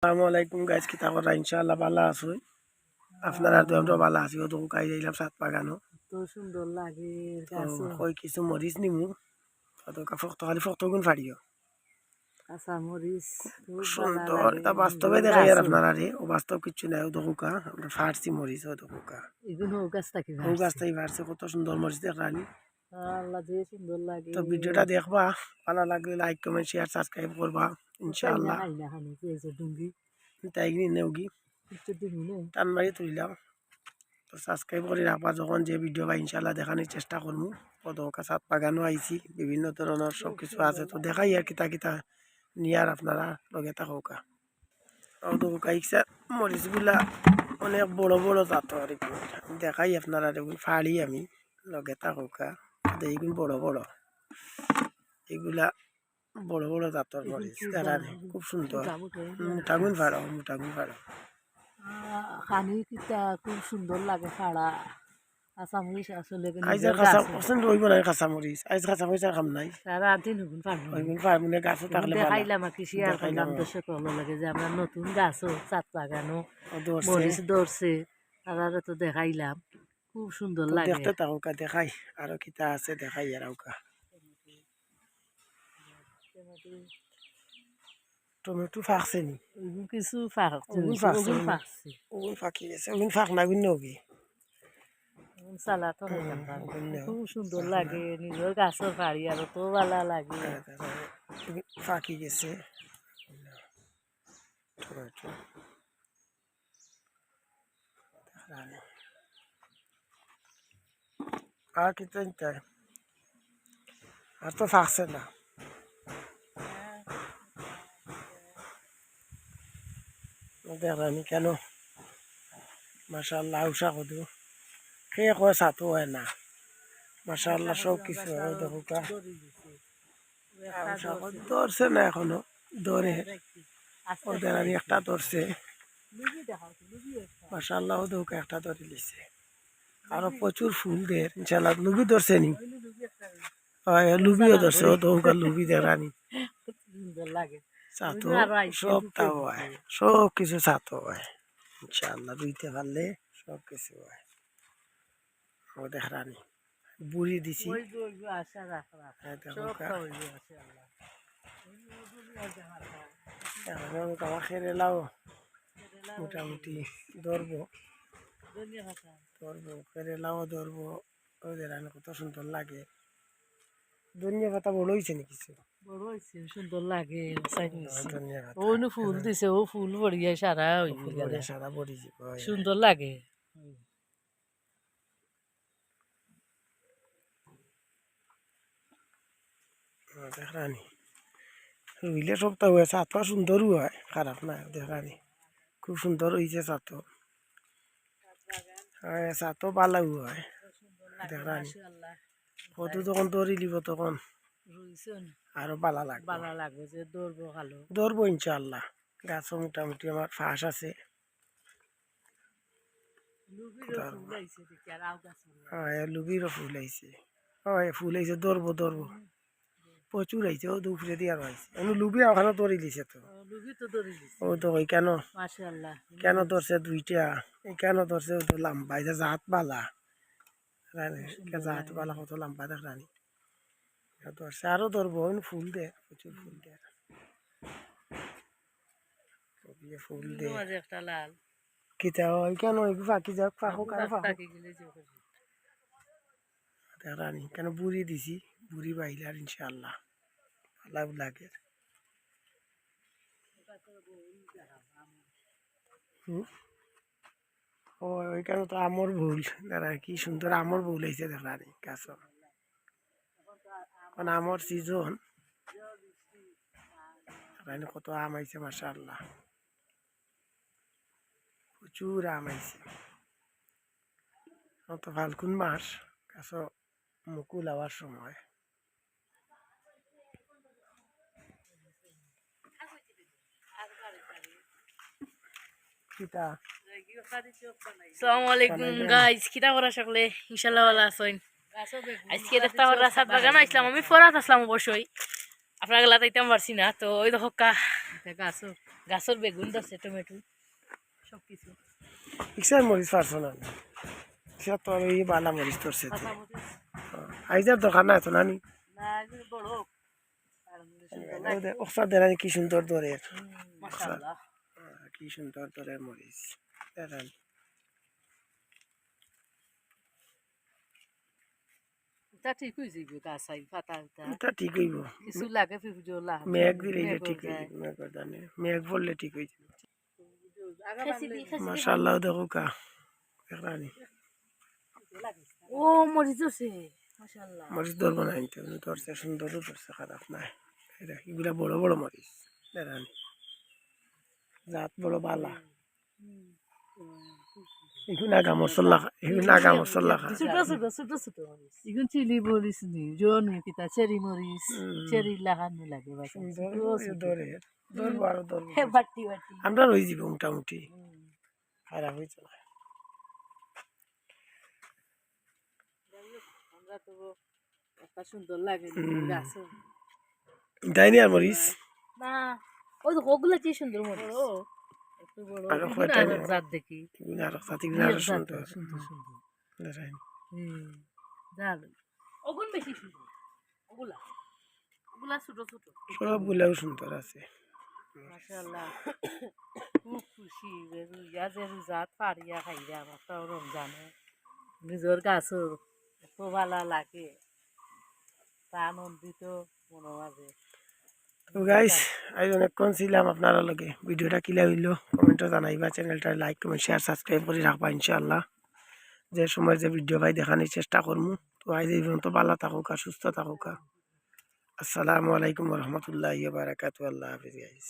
আসসালামু আলাইকুম গাইজ কিতা করা ইনশাআল্লাহ ভালো আছো। আপনারা তো আমরা ভালো আছি? তো কাই যাইলাম সাত বাগানো। তো সুন্দর লাগে কই কিছু মরিচ নিমু? তো ফক্ত খালি ফক্ত গুণ ফাড়িও। কাঁচা মরিচ সুন্দর। এটা বাস্তবে আপনারা রে ও বাস্তব নাই ও দোকা আমরা ফাড়ছি মরিচ ও দোকা এগুলো গাছ থাকি ও গাছটাই ফাড়ছে কত সুন্দর মরিচ দেখানি আল্লাহ যে সুন্দর লাগে। তো ভিডিওটা দেখবা ভালো লাগলে লাইক কমেন্ট শেয়ার সাবস্ক্রাইব করবা। ইনশাআল্লাহ তাই নেওগি একটু টান মারি তুলিলাম তো সাবস্ক্রাইব করে রাখবা যখন যে ভিডিও বা ইনশাল্লাহ দেখানোর চেষ্টা করব কদকা সাত বাগানও আইছি বিভিন্ন ধরনের সব কিছু আছে তো দেখাই আর কিতা কিতা নিয়ার আপনারা লগে থাকা ইচ্ছা মরিচগুলা অনেক বড় বড় জাত আর দেখাই আপনারা ফাড়ি আমি লগে থাকা এইগুলো বড় বড় এগুলা বড় বড় মরিচ দেখা খুব সুন্দর। মোটাগুন ফাড়ো মোটাগুন ফাড়ো খানি কিতা খুব সুন্দর লাগে মরিচ আসলে আর গাছ কাঁচা পছন্দ হইব না আইজ আর খাম নাই। সারা দিন পারব মানে গাছও থাকলে দেখাইলাম আর কি শেয়ার দেখাইলাম, করলাম দর্শক ভালো লাগে যে আমরা নতুন গাছও চাত মরিচ ধরছে তারা তো দেখাইলাম। খুব সুন্দর লাগে। দেখতে দেখাই। আরও কিতা আছে দেখাই আর আউকা টমেটো ফাঁকছে নি কিছু ফাঁক গেছে ওগুলো ফাঁক না গুণ নবি সালাদ খুব সুন্দর লাগে নিজের গাছের বাড়ি আর তো ভালো। লাগে ফাঁকি গেছে? টমেটো আর নিতে আর তো ফাঁকছে না দেখানি কেন? মাসাল্লাহ উষা কদু খেয়ে কয় সাতো হয় না। মাসাল্লাহ সব কিছু হয়। দেখো কা। উষা ধরছে না এখনও। ধরে। ওদের আমি একটা ধরছে। মাসাল্লাহ দেখো একটা ধরে লিছে আরও প্রচুর ফুল দের ইনশাল্লাহ লুবি ধরছে নি। লুবিও ধরছে। ও দৌকা লুবি সুন্দর লাগে। সাতো সব তাও ঢুকে। হয়। সব কিছু সাতো হয় ইনশাআল্লাহ রুইতে পারলে সব কিছু হয়। ও দেখানি বুড়ি দিছি। লাও মোটামুটি ধরবো। ধরবো খেরে লাও ধরবো। ওদের আমি কত সুন্দর লাগে। ধনিয়া পাতা বড় হয়েছে নি কিছু বড় হয়েছে সুন্দর লাগে ও ফুল দিছে ও ফুল বড়িয়া সারা ওই সারা বড়ি সুন্দর লাগে। দেখানি রুইলে সবটা হয় চাতো সুন্দরও হয় খারাপ না দেখানি খুব সুন্দর হয়েছে চাতো হ্যাঁ চাতো ভালো হয় দেখানি কত যখন দৌড়ি দিব তখন। আরও ভালো লাগবে। ভালো লাগবে যে দৌড়বো ভালো ধরবো ইনশাল্লাহ গাছও মোটামুটি আমার ফাঁস আছে। লুবিরও ফুল আইছে হ্যাঁ আইছে প্রচুর আইছে ও দুপুরে দিয়ে আরও আইছে আমি লুবি ওখানে দৌড়ি দিছে তো। ও তো ওই কেন? কেন ধরছে দুইটা? কেন ধরছে ও তো লম্বা জাত বালা। রানী জাত বালা কত লম্বা দেখ রানী। ধরছে আরও ধরবো ফুল দে প্রচুর ফুল দে। ফুল দে। মাঝে একটা লাল। কিতা হয় কেন ফাঁকি যাক ফাঁকো কারও ফাঁকো কাকি গেলে যে করবে। দেখ রানী কেন বুড়ি দিছি? বুড়ি বাইলে আর ইনশাল্লাহ ভালো লাগে হুম? ও ওইখানে তো আমর ভুল। দাদা কি সুন্দর আমর ভুল হয়েছে দেখা নেই গাছ এখন আমর সিজন কত আম আইছে মাসাল্লাহ প্রচুর আম আইছে এখন তো ফাল্গুন মাস গাছ মুকুল হওয়ার সময়। কিতা? আসসালামু গাইজ কিতা করা সকলে? ইনশাল্লাহ ভালো আছেন। আজকে দেখতে পারা সাত বাগান আসলাম আমি ফরাত আসলাম অবশ্যই। আপনার গেলা তাইতাম পারছি না তো ওই দেখো কা কে গাছও বেগুন ধরছে টমেটো সব কিছু ইকসার মরিচ পারছ না? ইকসা তো এই বালা মরিচ ধরছে আইজার দোকান না তো নানি? না এগুলো বড় হোক। আর মরিচ সুন্দর লাগে। ওস্তাদ দেনানি কি সুন্দর ধরে। মাশাআল্লাহ। কি সুন্দর ধরে মরিচ। দেখান। তা ঠিক হয়ে যাবে গাছ আই পাতা উতা ঠিক হইব। কিছু লাগে ফিফজো মেঘ দিলে ঠিক হয়ে যাবে মেঘের দানে মেঘ পড়লে ঠিক হয়ে যাবে খেসি দি খেসি মাশাআল্লাহ দেখো কা দেখানি ও মরিচ ধরছে। মাশাআল্লাহ। মরিচ ধরবো না আনতে ধরছে সুন্দরও ধরছে খারাপ নাই এটা এগুলা বড় বড় মরিচ। জাত বড় বালা। এগুলো আগা মশলা এগুলো আগা মশলা ছোট ছোট ছোট ছোট চিলি মরিচ নি জন কিতা চেরি মরিচ চেরি লাগানো লাগে বাস ধরে ধরবো আরও ধরবো বাটি বাটি আমরা রয়ে যাব মোটামুটি খারাপ হয়েছে না আমরা তো একটা সুন্দর লাগে হুম। গাছ দেয়নি আর মরিচ না ওই তো ওগুলো কি সুন্দর মরিচ আরও এগুলো কয়টা জাত দেখি। আরও আরও সুন্দর। সুন্দর সুন্দর। দেখানি হুম জাল ওগুন বেশি সুন্দর। ওগুলা ওগুলা ছোট ছোট। সবগুলাও সুন্দর আছে। মাশাআল্লাহ। খুব খুশি যে যে জাত আমার তো রমজানে। নিজের গাছও এত ভালো লাগে। তা আনন্দিত মনে মাঝে তো গাইস আজ অনেকক্ষণ ছিলাম আপনারা লগে। ভিডিওটা কিলা হইল কমেন্টও জানাইবা চ্যানেলটা লাইক কমেন্ট শেয়ার সাবস্ক্রাইব করে রাখবা ইনশাআল্লাহ। যে সময় যে ভিডিও ভাই দেখানোর চেষ্টা করব তো আজ এই পর্যন্ত ভালো থাকুক, সুস্থ থাকুক। আসসালামু আলাইকুম রহমতুল্লাহ বারাকাতু আল্লাহ হাফিজ গাইস